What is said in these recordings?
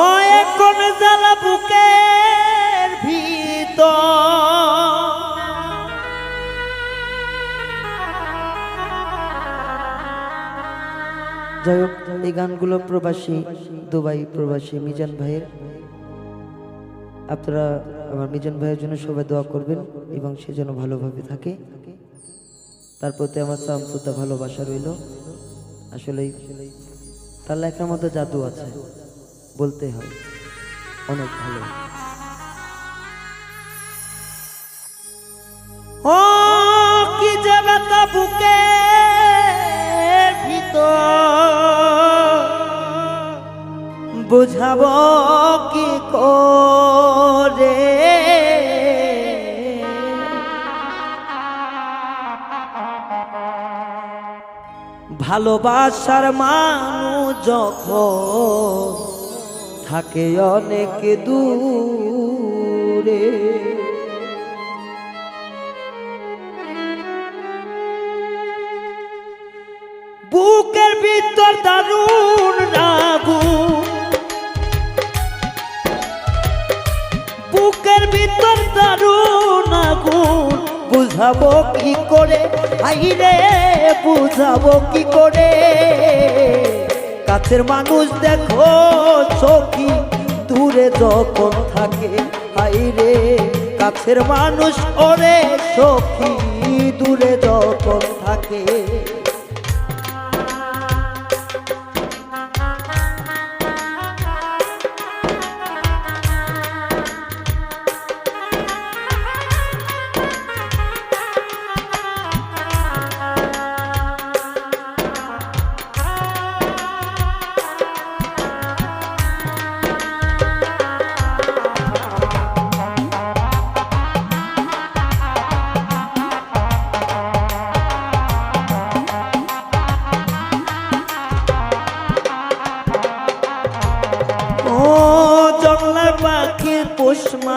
ও এখন জ্বালা বুকের ভিতর। যাই এই গানগুলো প্রবাসী, দুবাই প্রবাসী মিজান ভাইয়ের। আপনারা আমার মিজান ভাইয়ের জন্য সবাই দোয়া করবেন এবং সে যেন ভালোভাবে থাকে। তার প্রতি আমার চামচুতা ভালোবাসা রইল। আসলেই তার লেখার মধ্যে জাদু আছে। বলতে হয়। অনেক ভালো। ও কি ব্যথা বুকে বুঝাবো কি করে? ভালোবাসার মানুষ যখন থাকে অনেক দূরে। বুকের ভিতর দারুণ আগুন। বুকের ভিতর দারুণ আগুন। বুঝাবো কি করে? আইরে বুঝাবো কি করে? কাছের মানুষ দেখো চোখি দূরে যখন থাকে আইরে কাছের মানুষ ওরে সখী।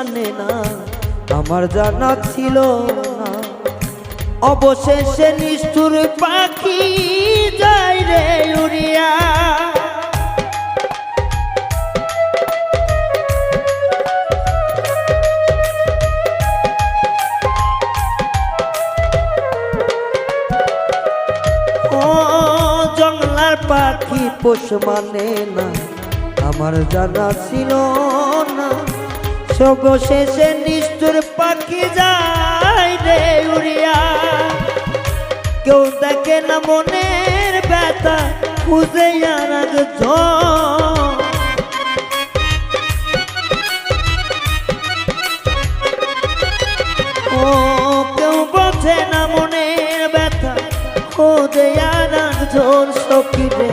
মানে না, আমার জানা ছিল না। অবশেষে নিষ্ঠুর পাখি যাই রে উড়িয়া। পাখি পোষ মানে না, আমার জানা ছিল না। সবশেষে নিষ্ঠুর পাখি যায় রে উড়িয়া। কেউ দেখে না মনের ব্যথা, খুঁজে ও, কেউ বোঝে না মনের ব্যথা, খোঁজে আর একজন সখী রে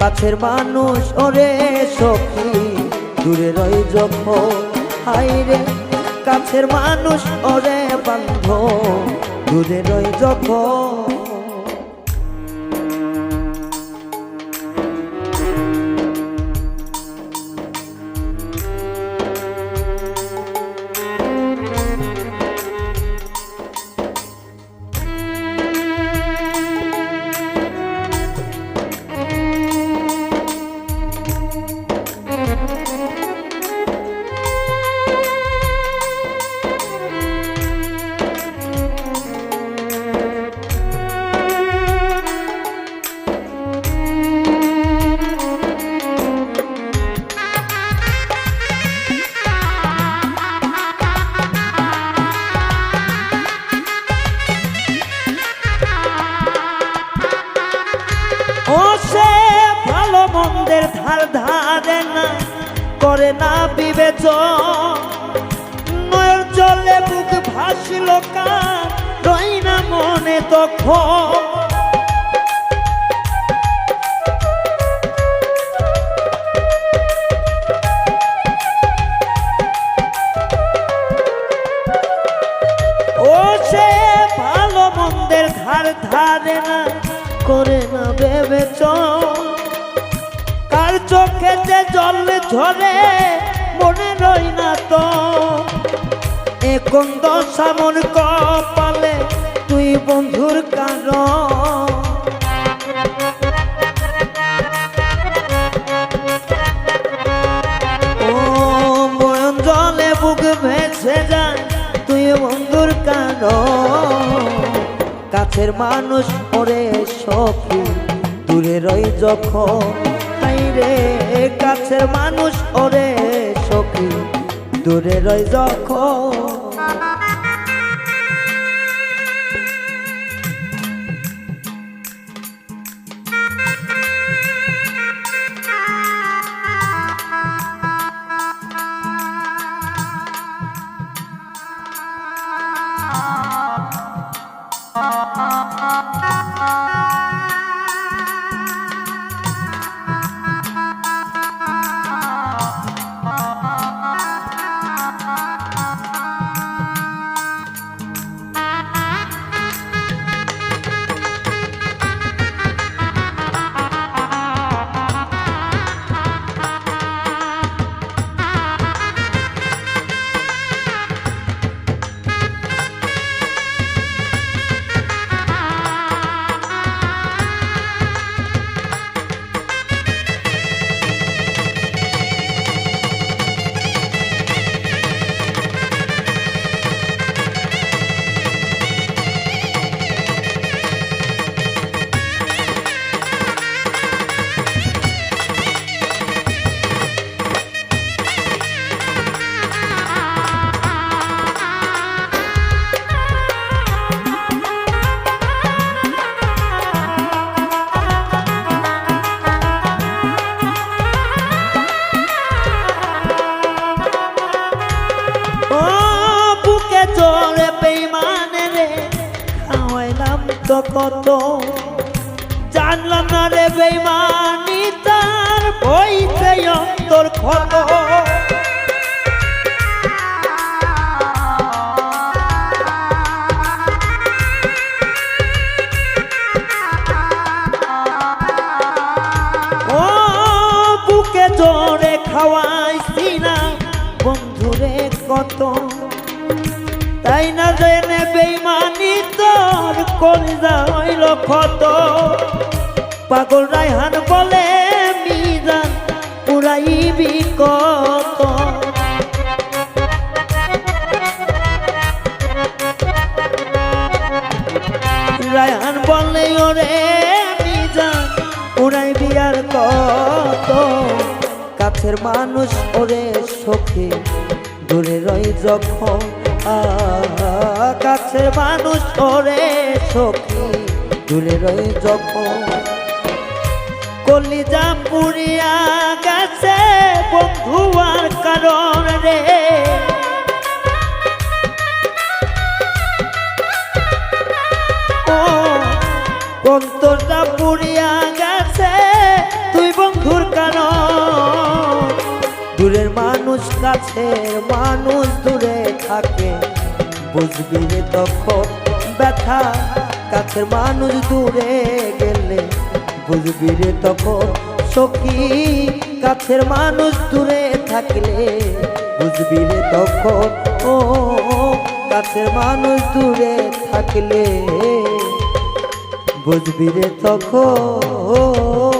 কাছের মানুষ ওরে সখী, দূরে রই যখন হাই রে কাছের মানুষ ওরে বান্ধ দূরে রই যখন মন্দের ধার ধারে না করে না বিবেচন। নয়ের জলে বুক ভাসিল কার রই না মনে তখন। ধার ধারে না করে না ভেবেছ চোখে যে জল ঝরে, মনে রই না তো। এখন দশামন কপালে, তুই বন্ধুর কার জলে তুই বন্ধুর কাছের মানুষ পরে সখী, দূরে রই যখন তাই রে কাছের মানুষ ওরে সখী। দূরে রয় যখন তো কত? জানলাম না রে বেমানি তার বইতে অন্তর ক্ষত কলিজা হইল ক্ষত। পাগল রায়হান বলে মিজান উড়াইবি কত? রায়হান বলে, ওরে মিজান উড়াইবি আর কত? কাছের মানুষ ওরে সখী দূরে রই যখন আ, কাছের মানুষ ওরে সখী দূরে রই যখন কলিজা পুরিয়া গেছে বন্ধু আর কারণ রে। ও অন্তরটা পুরিয়া দূরের মানুষ, কাছের মানুষ দূরে থাকে। বুঝবি রে তখন ব্যথা, কাছের মানুষ দূরে গেলে। বুঝবি রে তখন সখী, কাছের মানুষ দূরে থাকলে। বুঝবি রে তখন, ও, কাছের মানুষ দূরে থাকলে। বুঝবি রে তখন